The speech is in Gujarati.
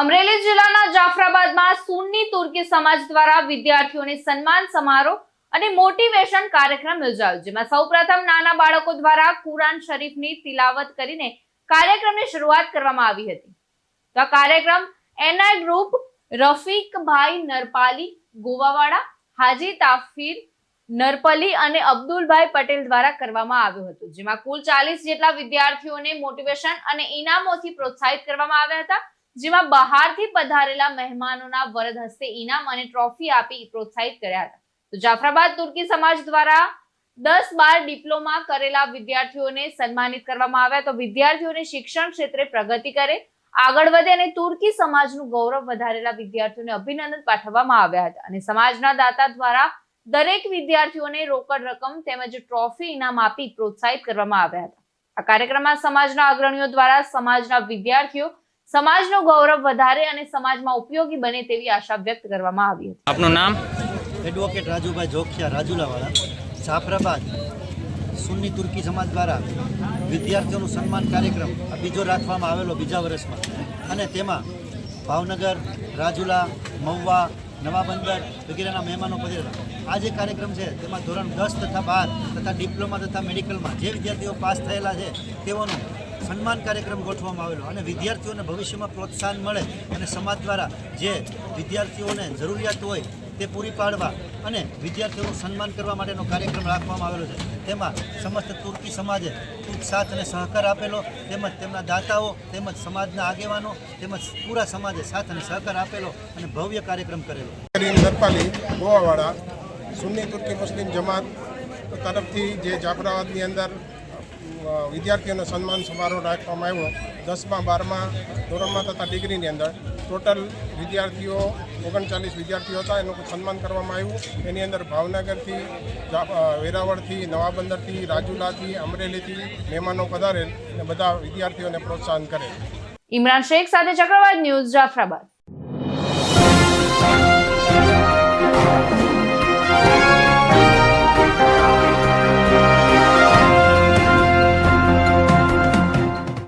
અમરેલી જિલ્લાના જાફરાબાદમાં સુન્ની તુર્કી સમાજ દ્વારા વિદ્યાર્થીઓને સન્માન સમારોહ અને મોટિવેશન કાર્યક્રમ યોજાયો, જેમાં સૌપ્રથમ નાના બાળકો દ્વારા કુરાન શરીફની તિલાવત કરીને કાર્યક્રમની શરૂઆત કરવામાં આવી હતી. તો આ કાર્યક્રમ એનઆઈ ગ્રુપ રફીકભાઈ નરપાલી ગોવાવાડા હાજી તાફીર નરપલી અને અબ્દુલભાઈ પટેલ દ્વારા કરવામાં આવ્યો હતો, જેમાં કુલ ચાલીસ જેટલા વિદ્યાર્થીઓને મોટિવેશન અને ઇનામોથી પ્રોત્સાહિત કરવામાં આવ્યા હતા. જેમાં બહારથી પધારેલા મહેમાનોના વરદ હસ્તે ઇનામ અને ટ્રોફી આપી પ્રોત્સાહિત કર્યા હતા. તો જાફરાબાદ તુર્કી સમાજ દ્વારા દસ બાર ડિપ્લોમા કરેલા વિદ્યાર્થીઓને સન્માનિત કરવામાં આવ્યા. તો વિદ્યાર્થીઓને શિક્ષણ ક્ષેત્રે પ્રગતિ કરે, આગળ વધે અને તુર્કી સમાજનું ગૌરવ વધારેલા વિદ્યાર્થીઓને અભિનંદન પાઠવવામાં આવ્યા હતા. અને સમાજના દાતા દ્વારા દરેક વિદ્યાર્થીઓને રોકડ રકમ તેમજ ટ્રોફી ઇનામ આપી પ્રોત્સાહિત કરવામાં આવ્યા હતા. આ કાર્યક્રમમાં સમાજના અગ્રણીઓ દ્વારા સમાજના વિદ્યાર્થીઓ સમાજનું ગૌરવ વધારે અને સમાજમાં ઉપયોગી બને તેવી આશા વ્યક્ત કરવામાં આવી હતી. આપનું નામ? એડવોકેટ રાજુભાઈ જોખિયા રાજુલાવાળા. જાફરાબાદ સુન્ની તુર્કી સમાજ દ્વારા વિદ્યાર્થીઓનું સન્માન કાર્યક્રમ આ બીજો રાખવામાં આવેલો બીજા વર્ષમાં. અને તેમાં ભાવનગર રાજુલા મહુવા નવાબંદર વગેરેના મહેમાનો પધારેલા આ જે કાર્યક્રમ છે તેમાં ધોરણ દસ તથા બાર તથા ડિપ્લોમા તથા મેડિકલમાં જે વિદ્યાર્થીઓ પાસ થયેલા છે તેઓનું સન્માન કાર્યક્રમ ગોઠવવામાં આવેલો અને વિદ્યાર્થીઓને ભવિષ્યમાં પ્રોત્સાહન મળે અને સમાજ દ્વારા જે વિદ્યાર્થીઓને જરૂરિયાત હોય તે પૂરી પાડવા અને વિદ્યાર્થીઓનું સન્માન કરવા માટેનો કાર્યક્રમ રાખવામાં આવેલો છે. તેમાં સમસ્ત તુર્કી સમાજે ખૂબ સાથ અને સહકાર આપેલો, તેમજ તેમના દાતાઓ, તેમજ સમાજના આગેવાનો, તેમજ પૂરા સમાજે સાથ અને સહકાર આપેલો અને ભવ્ય કાર્યક્રમ કરેલો. નરપાલી, ગોવાવાડા, સુન્ની તુર્કી મુસ્લિમ જમાત તરફથી જે જાફરાબાદની અંદર વિદ્યાર્થીઓનો સન્માન સમારોહ રાખવામાં આવ્યો. દસમા, બારમા ધોરણમાં તથા ડિગ્રીની અંદર ટોટલ વિદ્યાર્થીઓ, ઓગણચાલીસ વિદ્યાર્થીઓ હતા. એનું સન્માન કરવામાં આવ્યું. એની અંદર ભાવનગરથી વેરાવળથી, નવાબંદરથી, રાજુલાથી, અમરેલીથી મહેમાનો પધારેલ અને બધા વિદ્યાર્થીઓને પ્રોત્સાહન કરેલ. ઇમરાન શેખ સાથે ચક્રવાત ન્યૂઝ જાફરાબાદ.